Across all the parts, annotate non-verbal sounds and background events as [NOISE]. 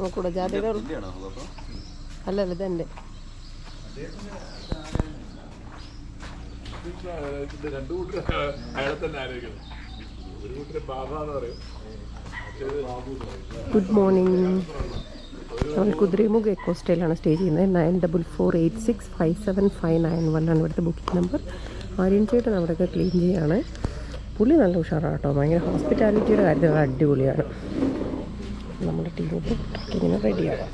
നോക്കൂടെ ജാതിയുടെ അല്ലല്ല ഇതെന്റെ രണ്ടു കൂട്ടർ അയാളെ തന്നെ ആലോചിക്കണം ഒരു കൂട്ടര് ബാബ എന്ന് പറയും. മറ്റേത് ബാബു എന്ന് പറയും. ഗുഡ് മോർണിംഗ് നമ്മൾ കുതിരമുഖ് എക്കോ സ്റ്റൈലാണ് സ്റ്റേ ചെയ്യുന്നത്. Nine double four eight six five seven five nine one ആണ് ഇവിടുത്തെ ബുക്കിംഗ് നമ്പർ ആര്യൻ ചേട്ടൻ അവിടെയൊക്കെ ക്ലീൻ ചെയ്യാണ്. പുള്ളി നല്ല ഉഷാറാണ് കേട്ടോ ഭയങ്കര ഹോസ്പിറ്റാലിറ്റിയുടെ കാര്യത്തിൽ നല്ല അടിപൊളിയാണ്. നമ്മുടെ ടീം ഇപ്പോൾ ട്രക്കിങ്ങിന് റെഡിയാവാം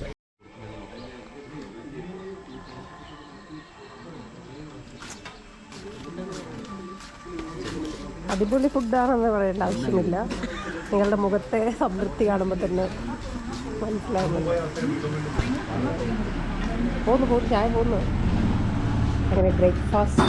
അടിപൊളി ഫുഡാണെന്ന് പറയേണ്ട ആവശ്യമില്ല. നിങ്ങളുടെ മുഖത്തെ സംതൃപ്തി കാണുമ്പോൾ തന്നെ മനസ്സിലാകുന്നുണ്ട് പോന്നു പോന്നു ചായ പോന്നു. അങ്ങനെ ബ്രേക്ക്ഫാസ്റ്റ്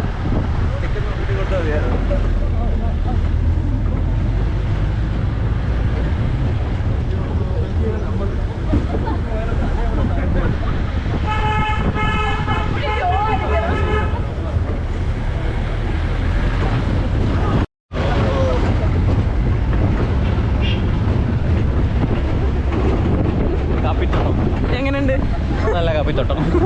നല്ല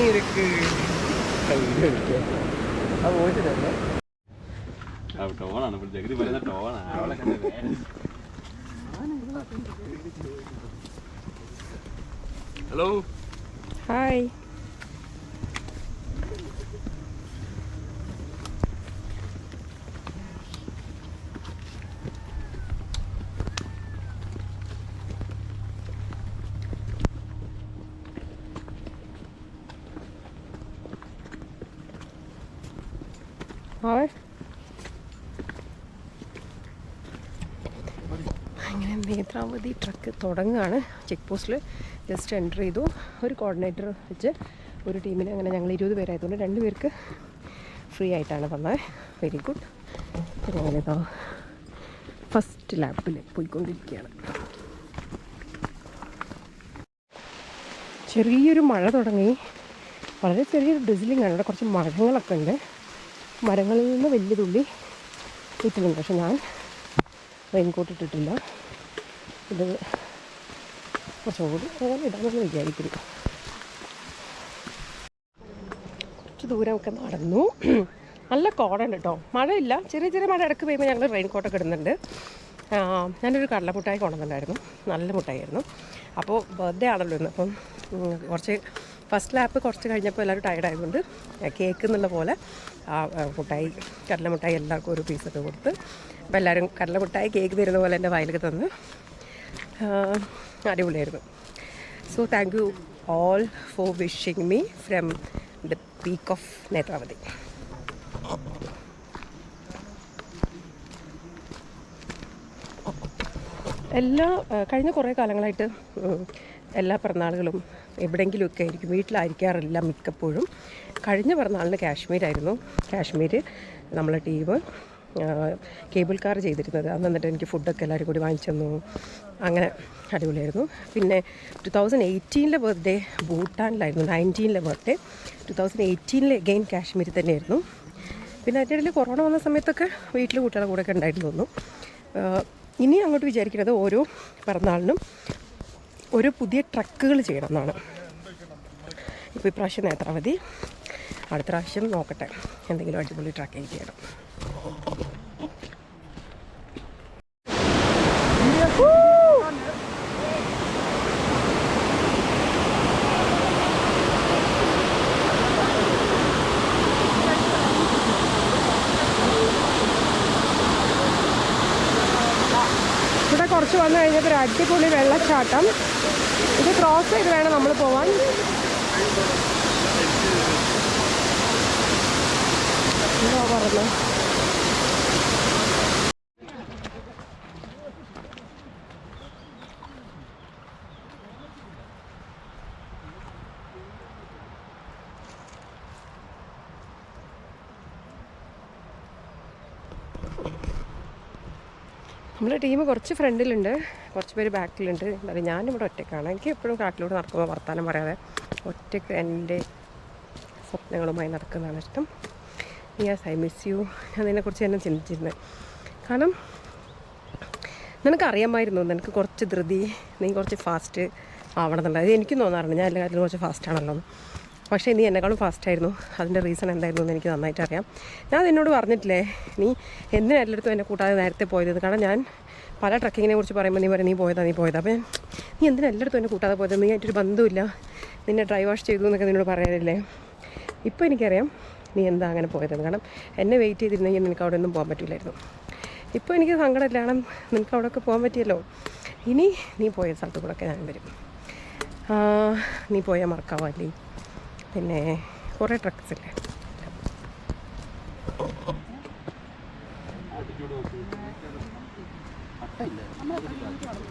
தண்ணி இருக்கு அது ஓடிட்டு அப்படி டோனா நம்ம ஜெகதி மாதிரி தான் டோனா அவ்வளோ ஹலோ ஹாய் അങ്ങനെ നേത്രാവതി ട്രക്ക് തുടങ്ങുകയാണ്. ചെക്ക് പോസ്റ്റിൽ ജസ്റ്റ് എന്റർ ചെയ്തു. ഒരു കോർഡിനേറ്റർ വെച്ച് ഒരു ടീമിന് അങ്ങനെ ഞങ്ങൾ ഇരുപത് പേരായതുകൊണ്ട് രണ്ട് പേർക്ക് ഫ്രീ ആയിട്ടാണ് തന്നത് വെരി ഗുഡ് അങ്ങനെ ഇതാ. ഫസ്റ്റ് ലാപ്പിൽ പോയിക്കൊണ്ടിരിക്കുകയാണ്. ചെറിയൊരു മഴ തുടങ്ങി. വളരെ ചെറിയൊരു ഡ്രിസിലിംഗ് ആണ്. ഇവിടെ കുറച്ച് മരങ്ങളൊക്കെ ഉണ്ട്. മരങ്ങളിൽ നിന്ന് വലിയ തുള്ളി ഇട്ടിട്ടുണ്ട്. പക്ഷെ ഞാൻ റെയിൻകോട്ട് ഇട്ടിട്ടില്ല. ഇത് കുറച്ചുകൂടി അങ്ങനെ ഇടാമെന്ന് വിചാരിക്കുന്നു. കുറച്ച് ദൂരമൊക്കെ നടന്നു. നല്ല കോടയുണ്ട് കേട്ടോ. മഴയില്ല. ചെറിയ ചെറിയ മഴ ഇടയ്ക്ക് പെയ്യുമ്പോൾ ഞങ്ങൾ റെയിൻകോട്ടൊക്കെ ഇടുന്നുണ്ട്. ഞാനൊരു കടലമുട്ടായി കൊണ്ടുവന്നിട്ടുണ്ടായിരുന്നു. നല്ല മുട്ടായിരുന്നു അപ്പോൾ ബർത്ത്ഡേ ആണല്ലോ ഇന്ന്. അപ്പം കുറച്ച് ഫസ്റ്റ് ലാപ്പ് കുറച്ച് കഴിഞ്ഞപ്പോൾ എല്ലാവരും ടയർഡ് ആയതുകൊണ്ട് കേക്ക് എന്നുള്ള പോലെ ആ മുട്ടായി കടലമുട്ടായി എല്ലാവർക്കും ഒരു പീസൊക്കെ കൊടുത്ത് അപ്പോൾ എല്ലാവരും കടലമുട്ടായി കേക്ക് തരുന്ന പോലെ എന്റെ വയലൊക്കെ തന്ന് അടിപൊളിയായിരുന്നു. So thank you all for wishing me from the peak of Netravati. എല്ലാ കഴിഞ്ഞ കുറേ കാലങ്ങളായിട്ട് എല്ലാ പിറന്നാളുകളും എവിടെയെങ്കിലുമൊക്കെ ആയിരിക്കും വീട്ടിലായിരിക്കാറില്ല മിക്കപ്പോഴും. കഴിഞ്ഞ പിറന്നാളിന് കാശ്മീരായിരുന്നു. കാശ്മീർ നമ്മളെ ടീം കേബിൾ കാർ ചെയ്തിരുന്നത്. അന്ന് എന്നിട്ട് എനിക്ക് ഫുഡൊക്കെ എല്ലാവരും കൂടി വാങ്ങിച്ചു തന്നു. അങ്ങനെ അടിപൊളിയായിരുന്നു. പിന്നെ ടു തൗസൻഡ് എയ്റ്റീനിലെ ബർത്ത്ഡേ ഭൂട്ടാനിലായിരുന്നു. നയന്റീനിലെ ബർത്ത്ഡേ ടു തൗസൻഡ് എയ്റ്റീനിലെ അഗെയിൻ കാശ്മീരിൽ തന്നെയായിരുന്നു. പിന്നെ അതിന്റെ ഇടയിൽ കൊറോണ വന്ന സമയത്തൊക്കെ വീട്ടിൽ കുട്ടികളുടെ കൂടെയൊക്കെ ഉണ്ടായിരുന്നു തോന്നുന്നു. ഇനി അങ്ങോട്ട് വിചാരിക്കുന്നത് ഓരോ പിറന്നാളിനും ഓരോ പുതിയ ട്രക്കുകൾ ചെയ്യണം എന്നാണ് ഇപ്പോൾ ഇപ്രാവശ്യം നേത്രാവതി. അടുത്ത പ്രാവശ്യം നോക്കട്ടെ. എന്തെങ്കിലും അടിപൊളി ട്രക്കിങ് ചെയ്യണം ഇവിടെ കുറച്ച് വന്നു കഴിഞ്ഞപ്പോൾ ഒരു അടിപൊളി വെള്ളച്ചാട്ടം. ഇത് ക്രോസ് ചെയ്ത് വേണം നമ്മൾ പോവാൻ. എന്താ പറഞ്ഞത് നമ്മുടെ ടീം കുറച്ച് ഫ്രണ്ടിലുണ്ട്. കുറച്ച് പേര് ബാക്കിലുണ്ട്. എന്നാലും ഞാനിവിടെ ഒറ്റയ്ക്കാണ്. എനിക്ക് എപ്പോഴും കാട്ടിലൂടെ നടക്കുമ്പോൾ വർത്തമാനം പറയാതെ ഒറ്റയ്ക്ക് എന്റെ സ്വപ്നങ്ങളുമായി നടക്കുന്നതാണ് ഇഷ്ടം. യെസ് ഐ മിസ് യു ഞാൻ അതിനെക്കുറിച്ച് തന്നെ ചിന്തിച്ചിരുന്നത് കാരണം നിനക്കറിയാമായിരുന്നു നിനക്ക് കുറച്ച് ധൃതി നീ കുറച്ച് ഫാസ്റ്റ് ആവണം എന്നുള്ളത്. അത് എനിക്കും തോന്നാറുണ്ട്. ഞാൻ എല്ലാ കാര്യത്തിലും കുറച്ച് ഫാസ്റ്റ് ആണല്ലോ. പക്ഷേ നീ എന്നെക്കാളും ഫാസ്റ്റായിരുന്നു അതിന്റെ റീസൺ എന്തായിരുന്നു എന്ന് എനിക്ക് നന്നായിട്ട് അറിയാം. ഞാൻ നിന്നോട് പറഞ്ഞിട്ടില്ലേ നീ എന്തിനാ എല്ലായിടത്തും എന്നെ കൂട്ടാതെ നേരത്തെ പോയത്? കാരണം ഞാൻ പല ട്രക്കിങ്ങിനെ കുറിച്ച് പറയുമ്പോൾ നീ പറയും നീ പോയതാ നീ പോയതാ. അപ്പം നീ എന്തിനാ എല്ലായിടത്തും എന്നെ കൂട്ടാതെ പോയത്? നീ ആയിട്ടൊരു ബന്ധമില്ല നിന്നെ ഡ്രൈവ് വാഷ് ചെയ്തു എന്നൊക്കെ നിന്നോട് പറയാനില്ലേ ഇപ്പോൾ എനിക്കറിയാം നീ എന്താ അങ്ങനെ പോയതെന്ന്. കാരണം എന്നെ വെയിറ്റ് ചെയ്തിരുന്നെങ്കിൽ നിനക്ക് അവിടെ ഒന്നും പോകാൻ പറ്റില്ലായിരുന്നു ഇപ്പോൾ എനിക്ക് സങ്കടമില്ല. കാരണം നിനക്ക് അവിടെയൊക്കെ പോകാൻ പറ്റിയല്ലോ. ഇനി നീ പോയ സ്ഥലത്ത് കൂടെ ഒക്കെ ഞാൻ വരും. നീ പോയ മറക്കാവല്ലി പിന്നെ കുറേ ട്രക്സ് ഇല്ലേ?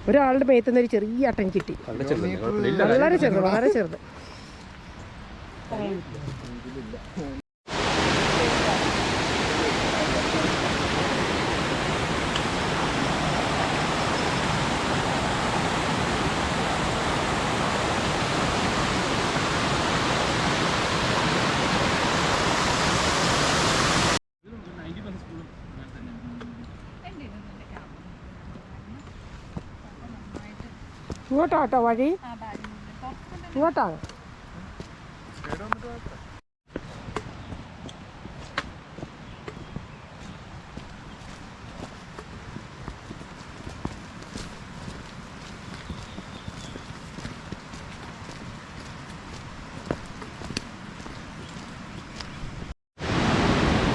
ഒരാളുടെ മേത്തുനിന്ന് ഒരു ചെറിയ അട്ടൻ കിട്ടി. വളരെ ചെറുത് വളരെ ചെറുത്. ഇങ്ങോട്ടാട്ടോ വഴി. ഇങ്ങോട്ടാണ്.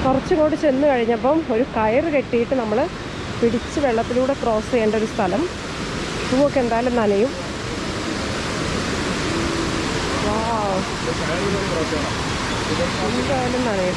കുറച്ചുകൂടി ചെന്ന് കഴിഞ്ഞപ്പം ഒരു കയറ് കെട്ടിയിട്ട് നമ്മൾ പിടിച്ച് വെള്ളത്തിലൂടെ ക്രോസ് ചെയ്യേണ്ട ഒരു സ്ഥലം. ഷൂവൊക്കെ എന്തായാലും നനയും. Wow. എന്തായാലും നനയും.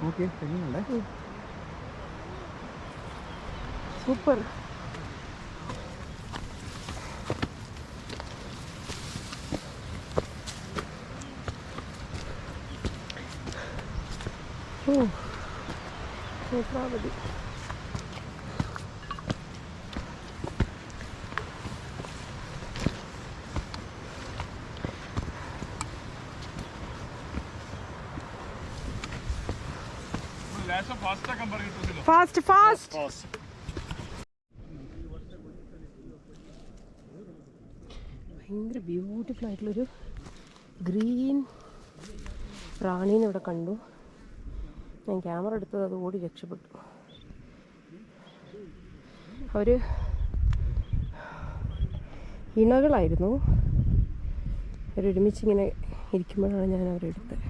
¿Cómo que está bien al aire? Oh, no. Fast fast fast ഭയങ്കര ബ്യൂട്ടിഫുൾ ആയിട്ടുള്ളൊരു ഗ്രീൻ പ്രാണീനെ ഇവിടെ കണ്ടു. ഞാൻ ക്യാമറ എടുത്തത് അത് ഓടി രക്ഷപ്പെട്ടു. അവർ ഇണകളായിരുന്നു. അവരൊരുമിച്ച് ഇങ്ങനെ ഇരിക്കുമ്പോഴാണ് ഞാൻ അവരെടുത്തത്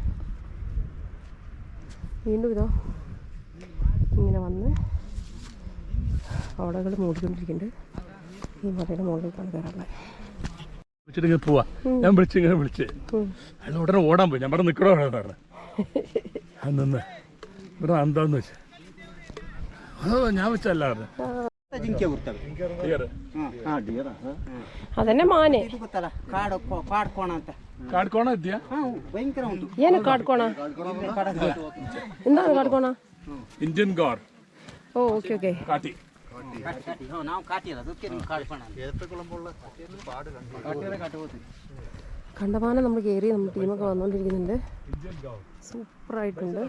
വീണ്ടും ഇതാ ഇങ്ങനെ വന്ന് കോടകൾ മൂടിക്കൊണ്ടിരിക്കുന്നുണ്ട്. ഈ മലയുടെ മുകളിലേക്കാണ് കയറാനുള്ളത്. വിളിച്ചിട്ട് പോവാ. ഞാൻ വിളിച്ച് ഇങ്ങനെ വിളിച്ച്. ഉടനെ ഓടാൻ പോയി. ഞാൻ നിൽക്കണോ പറഞ്ഞത് [LAUGHS] ഇവിടെ എന്താന്ന് വെച്ചാൽ ഞാൻ വെച്ചല്ല ಅದನ್ನೇ ಮಾನೆ ಕಾಡ್ಕೋಣ ಇದೆಯಾ ಏನು ಕಾಡ್ಕೋಣ ಇಂದ ಕಾಡ್ಕೋಣ ಇಂಡಿಯನ್ ಗಾರ್ ಓ കണ്ടമാനം നമ്മൾ കയറി നമ്മൾ ടീമൊക്കെ വന്നുകൊണ്ടിരിക്കുന്നുണ്ട് സൂപ്പറായിട്ടുണ്ട്.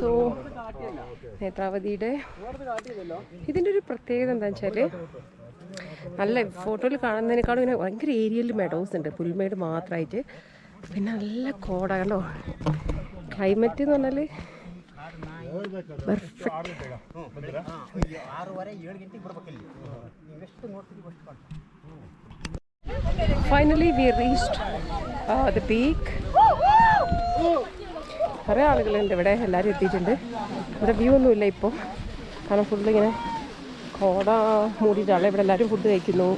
സോ നേത്രാവതിയുടെ ഇതിന്റെ ഒരു പ്രത്യേകത എന്താണെന്ന് വെച്ചാൽ നല്ല ഫോട്ടോയിൽ കാണുന്നതിനേക്കാളും ഇങ്ങനെ ഭയങ്കര ഏരിയയിൽ മെഡോസ് ഉണ്ട്. പുൽമേട് മാത്രമായിട്ട്. പിന്നെ നല്ല കോട കണ്ടോ ക്ലൈമറ്റ് എന്ന് പറഞ്ഞാൽ finally we reached the peak കുറേ ആളുകളുണ്ട് ഇവിടെ എല്ലാവരും എത്തിയിട്ടുണ്ട്. ഇവിടെ വ്യൂ ഒന്നുമില്ല ഇപ്പോൾ കാരണം ഫുഡ് ഇങ്ങനെ കോട മൂടിയിട്ടാണ് ഇവിടെ എല്ലാവരും ഫുഡ് കഴിക്കുന്നു.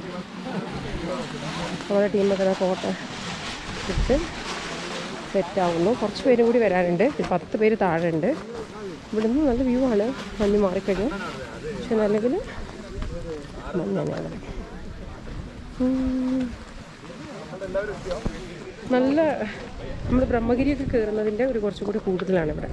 നമ്മുടെ ടീമൊക്കെ കോട്ട ഇട്ട് സെറ്റാവുന്നു കുറച്ച് പേരും കൂടി വരാനുണ്ട്. പത്ത് പേര് താഴെ ഉണ്ട് ഇവിടുന്ന് നല്ല വ്യൂ ആണ്. മഞ്ഞ് മാറിക്കഴിഞ്ഞു. പക്ഷെ നല്ലെങ്കിൽ മഞ്ഞ് തന്നെയാണ്. നല്ല നമ്മൾ ബ്രഹ്മഗിരിയൊക്കെ കയറുന്നതിന്റെ ഒരു കുറച്ചും കൂടി കൂടുതലാണ് ഇവിടെ.